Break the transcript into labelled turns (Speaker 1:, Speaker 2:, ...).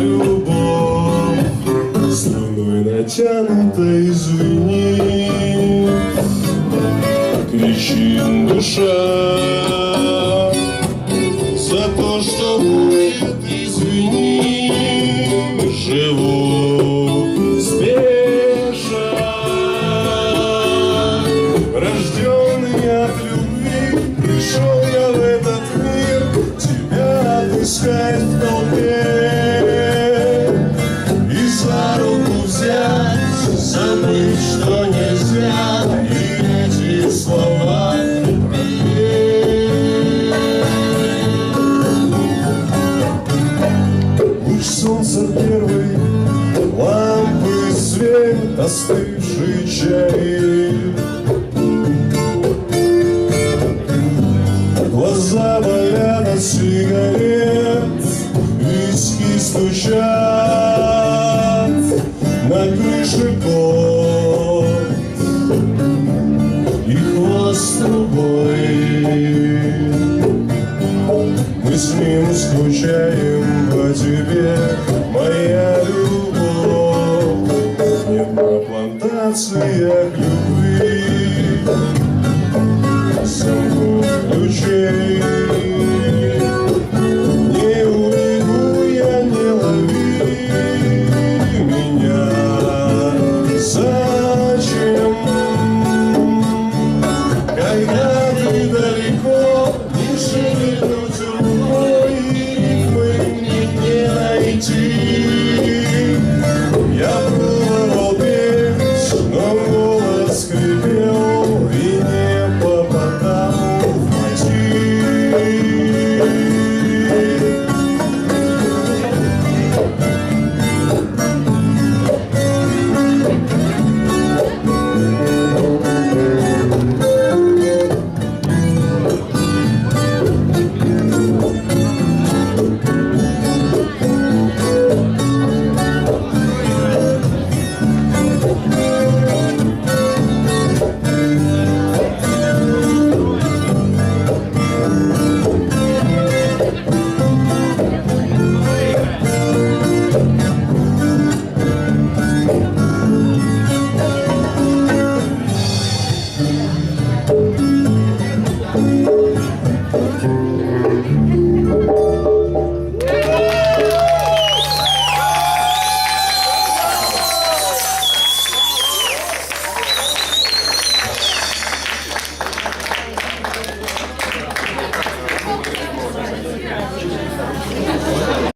Speaker 1: любовь. Струной натянутой извини. Кричит душа За то, что будет, извини. Живу спеша Рожденный от любви. Пришел я в этот мир Тебя отыскать в толпе Забыть, что нельзя И эти слова. Луч солнца первый Лампы свет Остывший чай Глаза болят от сигарет, виски стучат на крыше гор хвост трубой. Мы с ним скучаем по тебе, моя любовь. Нет на плантациях любовь.